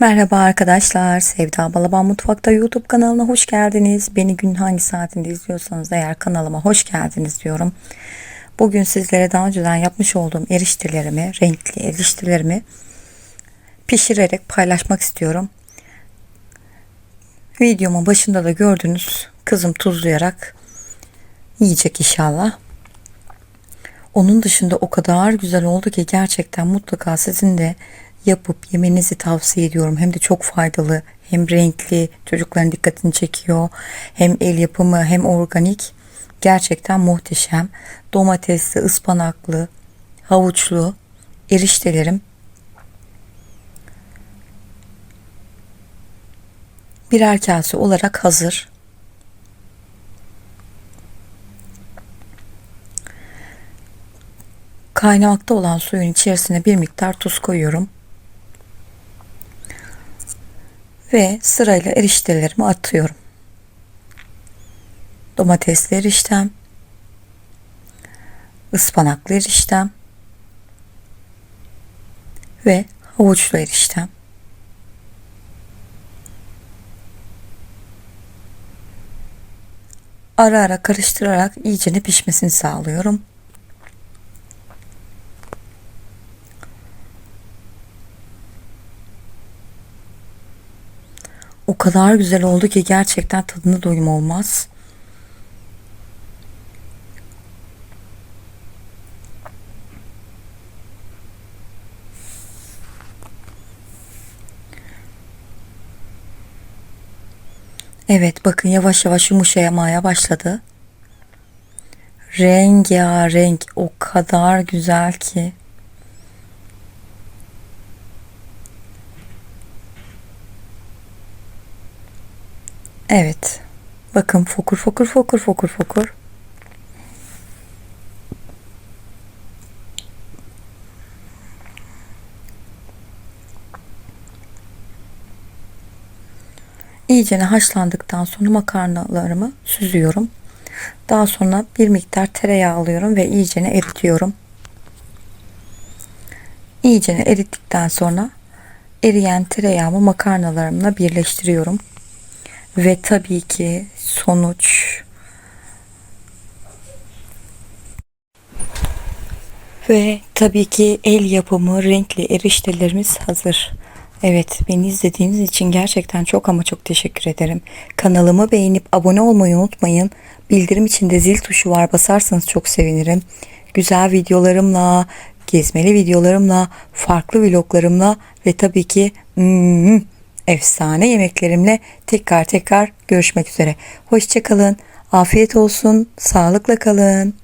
Merhaba arkadaşlar. Sevda Balaban Mutfak'ta YouTube kanalına hoş geldiniz. Beni gün hangi saatinde izliyorsanız eğer kanalıma hoş geldiniz diyorum. Bugün sizlere daha önceden yapmış olduğum eriştelerimi, renkli eriştelerimi pişirerek paylaşmak istiyorum. Videomun başında da gördünüz kızım tuzlayarak yiyecek inşallah. Onun dışında o kadar güzel oldu ki gerçekten mutlaka sizin de yapıp yemenizi tavsiye ediyorum. Hem de çok faydalı, hem renkli, çocukların dikkatini çekiyor. Hem el yapımı, hem organik. Gerçekten muhteşem. Domatesli, ıspanaklı, havuçlu eriştelerim. Birer kase olarak hazır. Kaynamakta olan suyun içerisine bir miktar tuz koyuyorum. Ve sırayla eriştelerimi atıyorum. Domatesli eriştem, ıspanaklı eriştem ve havuçlu eriştem. Ara ara karıştırarak iyicene pişmesini sağlıyorum. O kadar güzel oldu ki gerçekten tadını doyum olmaz. Evet bakın yavaş yavaş yumuşamaya başladı. Rengarenk o kadar güzel ki. Evet. Bakın fokur fokur fokur fokur fokur. İyicene haşlandıktan sonra makarnalarımı süzüyorum. Daha sonra bir miktar tereyağı alıyorum ve iyicene eritiyorum. İyicene erittikten sonra eriyen tereyağımı makarnalarımla birleştiriyorum. Ve tabii ki sonuç ve tabii ki el yapımı renkli eriştelerimiz hazır. Evet, beni izlediğiniz için gerçekten çok ama çok teşekkür ederim. Kanalımı beğenip abone olmayı unutmayın. Bildirim içinde zil tuşu var basarsanız çok sevinirim. Güzel videolarımla, gezmeli videolarımla, farklı vloglarımla ve tabii ki mm, efsane yemeklerimle tekrar tekrar görüşmek üzere. Hoşçakalın, afiyet olsun, sağlıkla kalın.